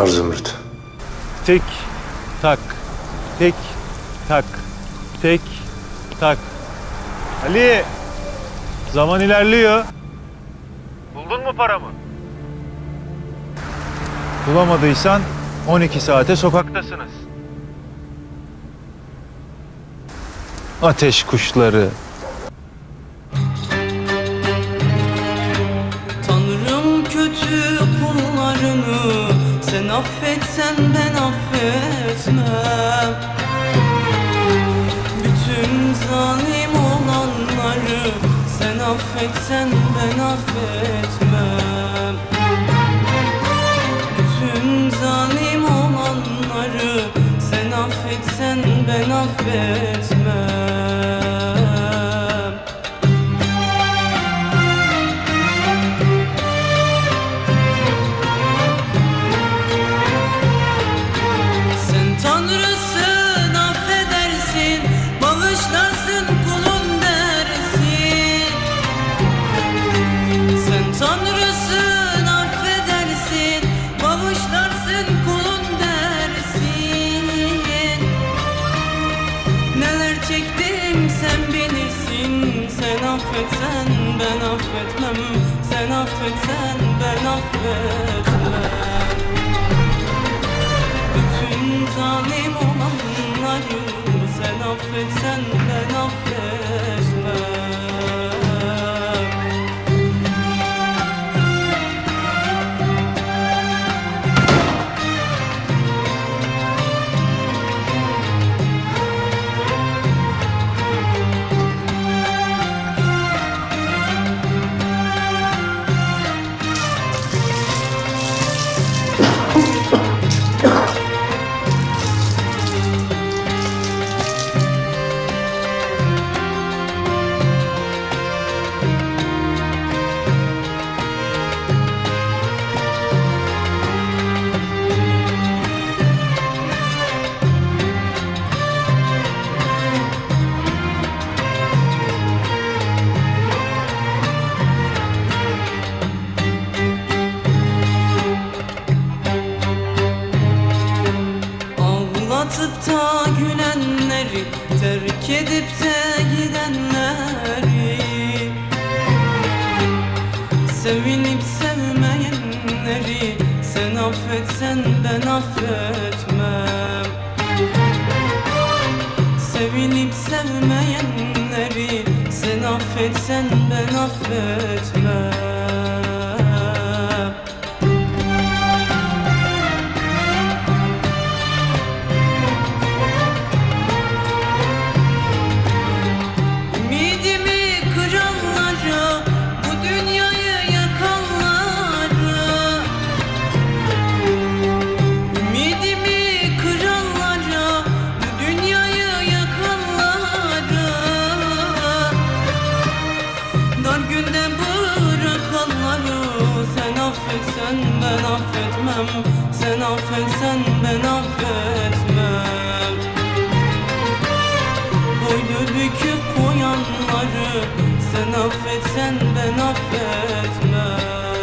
Var Zümrüt? Tik tak, tik tak, tik tak. Ali, zaman ilerliyor. Buldun mu paramı? Bulamadıysan 12 saate sokaktasınız. Ateş kuşları. Affetsen ben affetmem. Bütün zalim olanları Sen affetsen ben affetmem. Bütün zalim olanları Sen affetsen ben affetmem affetsen ben affetmem. Sen affetsen ben affetmem. Bütün zalim olanları sen affetsen ben affetmem Sen affetsen ben affetmem. Sevinip sevmeyenleri Sen affetsen ben affetmem affetmem Sen affetsen ben affetmem. Boynu büküp koyanları Sen affetsen ben affetmem